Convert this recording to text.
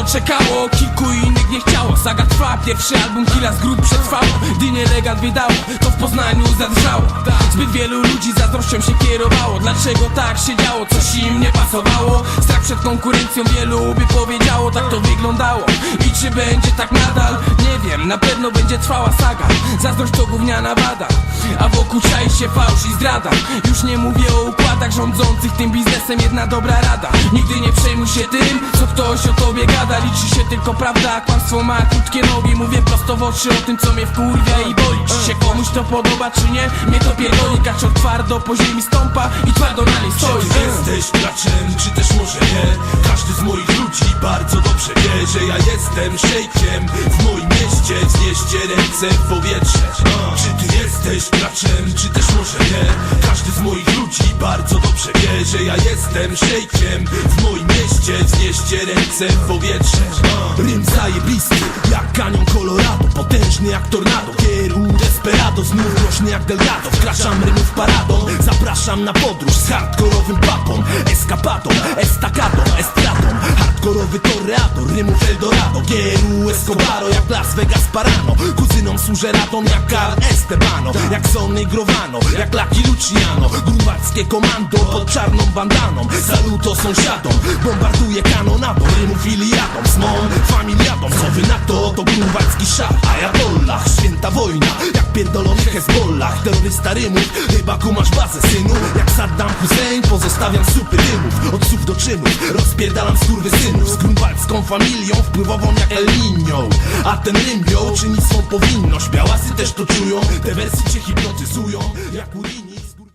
to czekało. Kilku innych nie chciało. Saga trwa, pierwszy album Killa z grup przetrwało. Gdy nielegal wiedało, to w Poznaniu zadrżało. Zbyt wielu ludzi zazdrością się kierowało. Dlaczego tak się działo, coś im nie pasowało. Strach przed konkurencją wielu by powiedziało Tak to wyglądało. I czy będzie tak nadal? Nie wiem, na pewno będzie trwała saga. Zazdrość to gówniana wada. A wokół czai się fałsz i zdrada. Już nie mówię o układach rządzących tym biznesem Jedna dobra rada. Nigdy nie przejmuj się tym, co ktoś o tobie gada. Liczy się tylko prawda, kłamstwo ma krótkie nogi. Mówię prosto w oczy o tym, co mnie wkurwia i boli Czy się komuś to podoba, czy nie? Mnie to pierdoli. Kaczor twardo po ziemi stąpa i twardo na niej stoi Czy ty jesteś graczem, czy też może nie? Każdy z moich ludzi bardzo dobrze wie, że ja jestem szejkiem. W moim mieście znieście ręce w powietrze. Czy ludzi bardzo dobrze wie, że ja jestem szejkiem. W moim mieście znieście ręce w powietrze. Rym zajebisty, jak kanion Colorado. Potężny jak tornado, kieru desperado Znów rośnie jak Delgado, wkraczam rymów paradą Zapraszam na podróż z hardkorowym papą Eskapadą, estakadą, estradą Hardkorowy toreador, rymów Eldorado Kieru Escobaro jak Las Vegas Parano. Kuzynom służę radą jak Carl Estebano Jak Sonny Grovano, jak Lucky Luciano. Grunwaldzkie komando pod czarną bandaną. Saluto sąsiadom, bombarduję kanonadą Rymów Iliadą, z mą familiadą Co wy na to, to grunwaldzki szat Ajatollah, święta wojna Jak pierdolony Hezbollah. Terrorysta rymów, chyba kumasz bazę synu. Jak Saddam Hussein, pozostawiam supy dymów Od słów do czynów, rozpierdalam synów Z grunwaldzką familią, wpływową jak El Niño. A ten rym jął, czyni swą powinność. Białasy też to czują, te wersy cię hipnotyzują Jak Uri